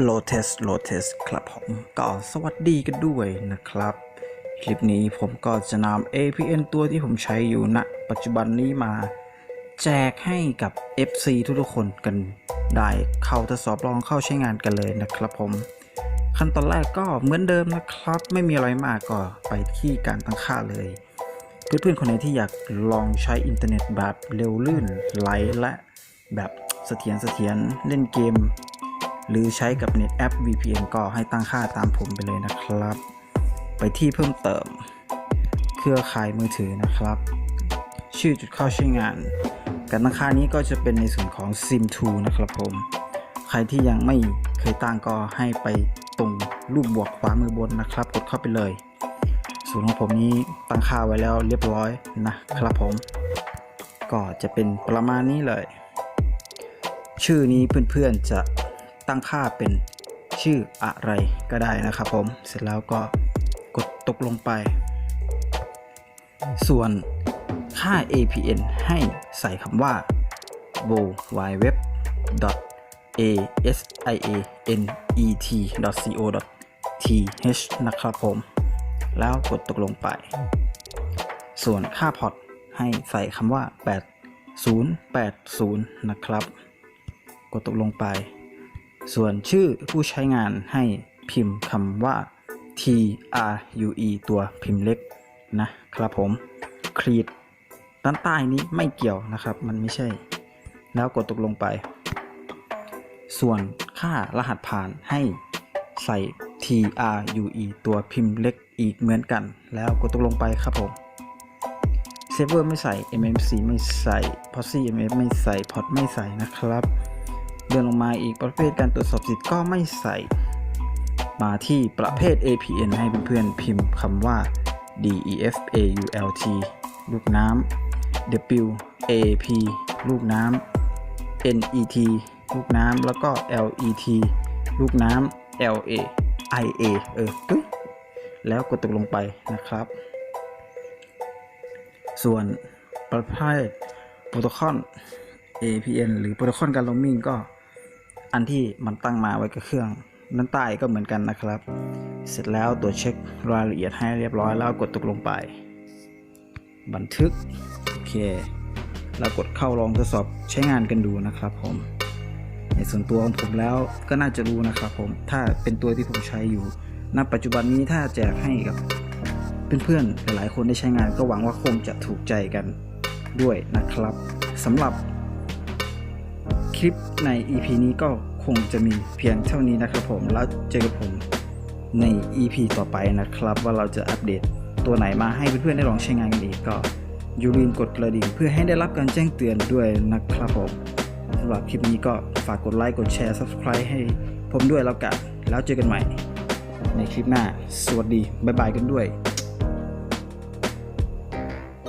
โลเทสโลเทสครับผมก็สวัสดีกันด้วยนะครับ คลิปนี้ผมก็จะนำ APN ตัวที่ผมใช้อยู่ณปัจจุบันนี้มา แจกให้กับ FC ทุกๆคนกันได้เข้าทดสอบลองเข้าใช้งานกันเลยนะครับผม ขั้นตอนแรกก็เหมือนเดิมนะครับ ไม่มีอะไรมากก็ไปที่การตั้งค่าเลย เพื่อนๆคนไหนที่อยากลองใช้อินเทอร์เน็ตแบบเร็วลื่นไหลและแบบเสถียรเสถียรเล่นเกม หรือใช้กับเน็ตแอป VPN ก็ให้ตั้งค่าตามผมไปเลยนะครับ ไปที่เพิ่มเติม เครือข่ายมือถือนะครับ ชื่อจุดเข้าใช้งาน การตั้งค่านี้ก็จะเป็นในส่วนของ SIM2 นะครับผม ใครที่ยังไม่เคยตั้งก็ให้ไปตรงรูปบวกขวามือบนนะครับ กดเข้าไปเลย ส่วนของผมนี้ตั้งค่าไว้แล้วเรียบร้อยนะครับผม ก็จะเป็นประมาณนี้เลย ชื่อนี้เพื่อนๆจะ ตั้งค่าเป็นชื่ออะไรก็ได้นะครับผม เสร็จแล้วก็กดตกลงไป ส่วนค่า APN ให้ใส่คำว่า w w w a s i a n e t co th นะครับผม แล้วกดตกลงไป ส่วนค่าพอร์ตให้ใส่คำว่า 8080 นะครับ กดตกลงไป ส่วนชื่อผู้ใช้งานให้พิมพ์คำว่า T R U E ตัวพิมพ์เล็กนะครับผมครีดด้านใต้นี้ไม่เกี่ยวนะครับ มันไม่ใช่ แล้วกดตกลงไป ส่วนค่ารหัสผ่านให้ใส่ T R U E ตัวพิมพ์เล็กอีกเหมือนกัน แล้วกดตกลงไปครับผมเซฟเวอร์ไม่ใส่ MMC ไม่ใส่ p o s ซี่ MF ไม่ใส่พอร์ไม่ใส่นะครับ เดินลงมาอีกประเภทการตรวจสอบสิทธิ์ก็ไม่ใส่ มาที่ประเภท APN ให้เพื่อนๆพิมพ์คำว่า DEFAULT ลูกน้ำ WAP ลูกน้ำ NET ลูกน้ำแล้วก็ LET ลูกน้ำ LA IA เออตุ้ยแล้วกดตกลงไปนะครับ ส่วนประเภทโปรโตคอล APN หรือโปรโตคอลการ roaming ก็ อันที่มันตั้งมาไว้กับเครื่องด้นใต้ก็เหมือนกันนะครับ เสร็จแล้วตรวเช็ครายละเอียดให้เรียบร้อยแล้วกดตกลงไป บันทึก โอเค แล้วกดเข้าลองทดสอบใช้งานกันดูนะครับผม ในส่วนตัวของผมแล้วก็น่าจะรู้นะครับผม ถ้าเป็นตัวที่ผมใช้อยู่ ณ ปัจจุบันนี้ถ้าแจกให้กับเพื่อนๆ หลายๆคนได้ใช้งานก็หวังว่าคงจะถูกใจกันด้วยนะครับสำหรับ ลิปใน EP นี้ก็คงจะมีเพียงเท่านี้นะครับผม แล้วเจอกับผมใน EP ต่อไปนะครับ ว่าเราจะอัปเดตตัวไหนมาให้เพื่อนๆได้ลองใช้งานกันอีกก็อย่าลืมกดกระดิ่งเพื่อให้ได้รับการแจ้งเตือนด้วยนะครับผมสำหรับคลิปนี้ก็ฝากกดไลค์กดแชร์ Subscribe ให้ผมด้วยแล้วกันแล้วเจอกันใหม่ในคลิปหน้า สวัสดี บ๊ายบายกันด้วย